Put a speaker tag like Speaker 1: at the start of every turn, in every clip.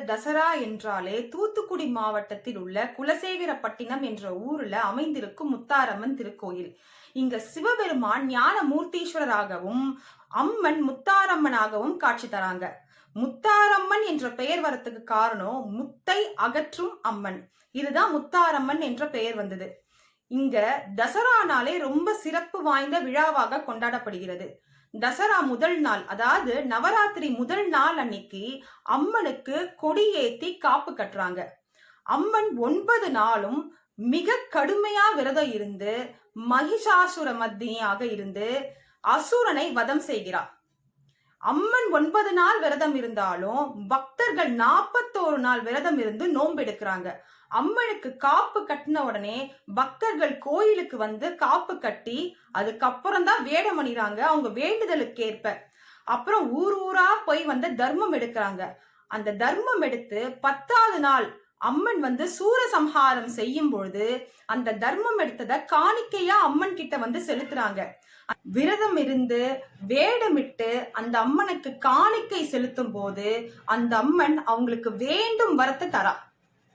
Speaker 1: தசரா என்றாலே தூத்துக்குடி மாவட்டத்தில் உள்ள குலசேகரப்பட்டினம் என்ற ஊர்ல அமைந்திருக்கும் முத்தாரம்மன் திருக்கோயில். இங்க சிவபெருமான் ஞான மூர்த்தீஸ்வரராகவும் அம்மன் முத்தாரம்மனாகவும் காட்சி தராங்க. முத்தாரம்மன் என்ற பெயர் வரத்துக்கு காரணம் முத்தை அகற்றும் அம்மன். இதுதான் முத்தாரம்மன் என்ற பெயர் வந்தது. இங்க தசரானாலே ரொம்ப சிறப்பு வாய்ந்த விழாவாக கொண்டாடப்படுகிறது. தசரா முதல் நாள் அதாவது நவராத்திரி முதல் நாள் அன்னைக்கு அம்மனுக்கு கொடியேத்தி காப்பு கட்டுறாங்க. அம்மன் ஒன்பது நாளும் மிக கடுமையா விரதம் இருந்து மகிஷாசுர மத்தியாக இருந்து அசுரனை வதம் செய்கிறார். அம்மன் ஒன்பது நாள் விரதம் இருந்தாலும் பக்தர்கள் நாற்பத்தோரு நாள் விரதம் இருந்து நோன்பெடுக்கிறாங்க அம்மனுக்கு காப்பு கட்டின உடனே பக்தர்கள் கோயிலுக்கு வந்து காப்பு கட்டி அதுக்கப்புறம் தான் வேடம் அணிறாங்க அவங்க வேண்டுதலுக்கு ஏற்ப அப்புறம் ஊர் ஊரா போய் வந்து தர்மம் எடுக்கிறாங்க. அந்த தர்மம் எடுத்து பத்தாவது நாள் அம்மன் வந்து சூரசம்ஹாரம் செய்யும் பொழுது அந்த தர்மம் எடுத்ததை காணிக்கையா அம்மன் கிட்ட வந்து செலுத்துறாங்க. விரதம் இருந்து வேடமிட்டு அந்த அம்மனுக்கு காணிக்கை செலுத்தும் போது அந்த அம்மன் அவங்களுக்கு வேண்டும் வரத்தை தரா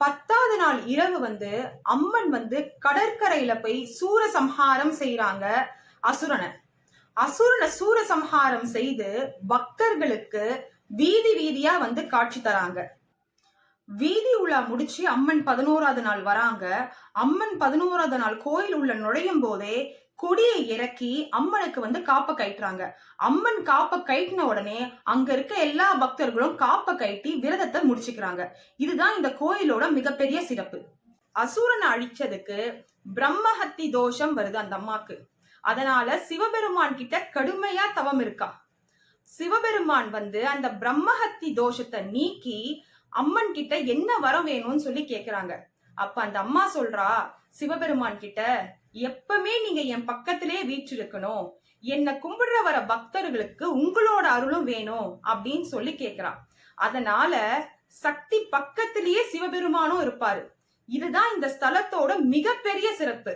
Speaker 1: பத்தாவது நாள் இரவு வந்து அம்மன் வந்து கடற்கரையில போய் சூரசம்ஹாரம் செய்யறாங்க அசுரனை. அசுரனை சூரசம்ஹாரம் செய்து பக்தர்களுக்கு வீதி வீதியா வந்து காட்சி தராங்க. வீதி உலா முடிச்சு அம்மன் பதினோராவது நாள் வராங்க. அம்மன் பதினோராவது நாள் கோயில் உள்ள நுழையும் போதே கொடியை இறக்கி அம்மனுக்கு வந்து காப்ப கயிட்டுறாங்க அம்மன் காப்ப கயிட்டின உடனே அங்க இருக்க எல்லா பக்தர்களும் காப்ப கயிட்டி விரதத்தை முடிச்சுக்கிறாங்க. இதுதான் இந்த கோயிலோட மிகப்பெரிய சிறப்பு. அசுரனை அழிச்சதுக்கு பிரம்மஹத்தி தோஷம் வருது அந்த அம்மாக்கு. அதனால சிவபெருமான் கிட்ட கடுமையா தவம் இருக்கா. சிவபெருமான் வந்து அந்த பிரம்மஹத்தி தோஷத்தை நீக்கி அம்மன் கிட்ட என்ன வரம் வேணும்னு சொல்லி கேக்குறாங்க. அப்ப அந்த அம்மா சொல்றா சிவபெருமான் கிட்ட எப்பவுமே நீங்க என் பக்கத்திலே வீற்றிருக்கணும். என்னை கும்பிடுற வர பக்தர்களுக்கு உங்களோட அருளும் வேணும் அப்படின்னு சொல்லி கேக்குறான் அதனால சக்தி பக்கத்திலேயே சிவபெருமானும் இருப்பாரு. இதுதான் இந்த ஸ்தலத்தோட மிகப்பெரிய சிறப்பு.